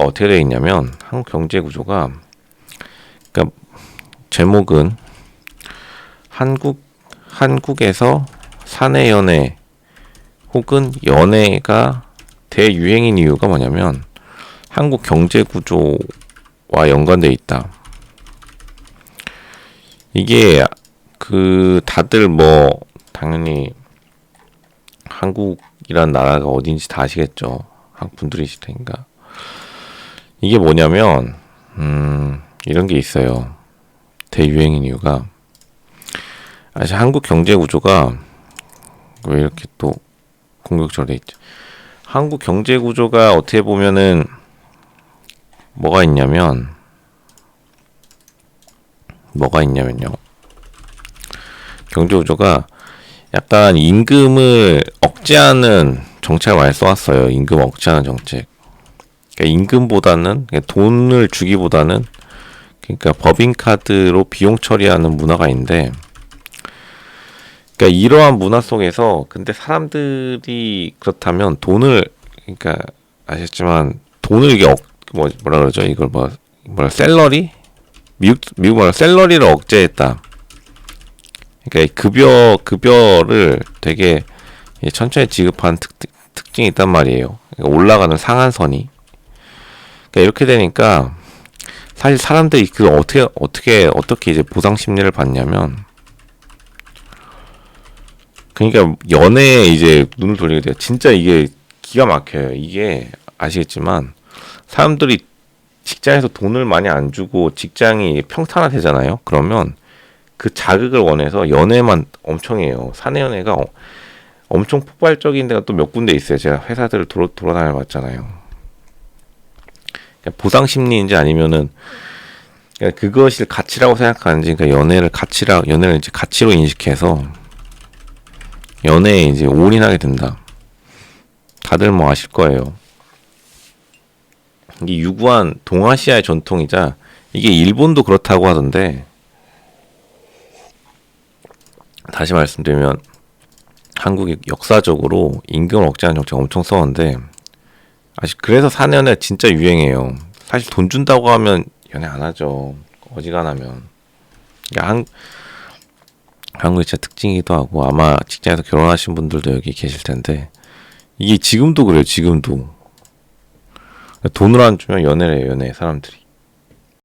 어떻게 되어 있냐면 한국 경제 구조가 그러니까 제목은 한국 한국에서 사내 연애 혹은 연애가 대유행인 이유가 뭐냐면 한국 경제 구조와 연관돼 있다. 이게 그 다들 뭐 당연히 한국이란 나라가 어딘지 다 아시겠죠. 한국 분들이실 테니까. 이게 뭐냐면 음 이런 게 있어요. 대유행인 이유가 사실 한국 경제 구조가 왜 이렇게 또 공격적으로 돼 있죠. 한국 경제 구조가 어떻게 보면은 뭐가 있냐면 뭐가 있냐면요. 경제 구조가 약간 임금을 억제하는 정책을 많이 써왔어요. 임금 억제하는 정책. 그러니까 임금보다는 그러니까 돈을 주기보다는 그러니까 법인카드로 비용 처리하는 문화가 있는데 그러니까 이러한 문화 속에서 근데 사람들이 그렇다면 돈을 그러니까 아시겠지만 돈을 이게 억, 뭐 뭐라 그러죠 이걸 뭐 뭐라 셀러리 미국 미국 말로 셀러리를 억제했다. 그러니까 이 급여 급여를 되게 천천히 지급하는 특, 특징이 있단 말이에요. 그러니까 올라가는 상한선이. 그러니까 이렇게 되니까 사실 사람들이 그 어떻게 어떻게 어떻게 이제 보상 심리를 받냐면 그러니까 연애에 이제 눈을 돌리게 돼요. 진짜 이게 기가 막혀요. 이게 아시겠지만 사람들이 직장에서 돈을 많이 안 주고 직장이 평탄화되잖아요. 그러면 그 자극을 원해서 연애만 엄청 해요. 사내 연애가 어- 엄청 폭발적인 데가 또 몇 군데 있어요. 제가 회사들을 돌아, 돌아다녀 봤잖아요. 보상 심리인지 아니면은 그러니까 그것을 가치라고 생각하는지 그러니까 연애를 가치라 연애를 이제 가치로 인식해서 연애에 이제 올인하게 된다. 다들 뭐 아실 거예요. 이게 유구한 동아시아의 전통이자 이게 일본도 그렇다고 하던데 다시 말씀드리면 한국이 역사적으로 임금을 억제하는 정책 엄청 써왔는데 아직 그래서 사내연애 진짜 유행해요. 사실 돈 준다고 하면 연애 안 하죠. 어지간하면. 한, 한국의 진짜 특징이기도 하고 아마 직장에서 결혼하신 분들도 여기 계실 텐데 이게 지금도 그래요. 지금도 돈을 안 주면 연애를 해요. 연애 사람들이.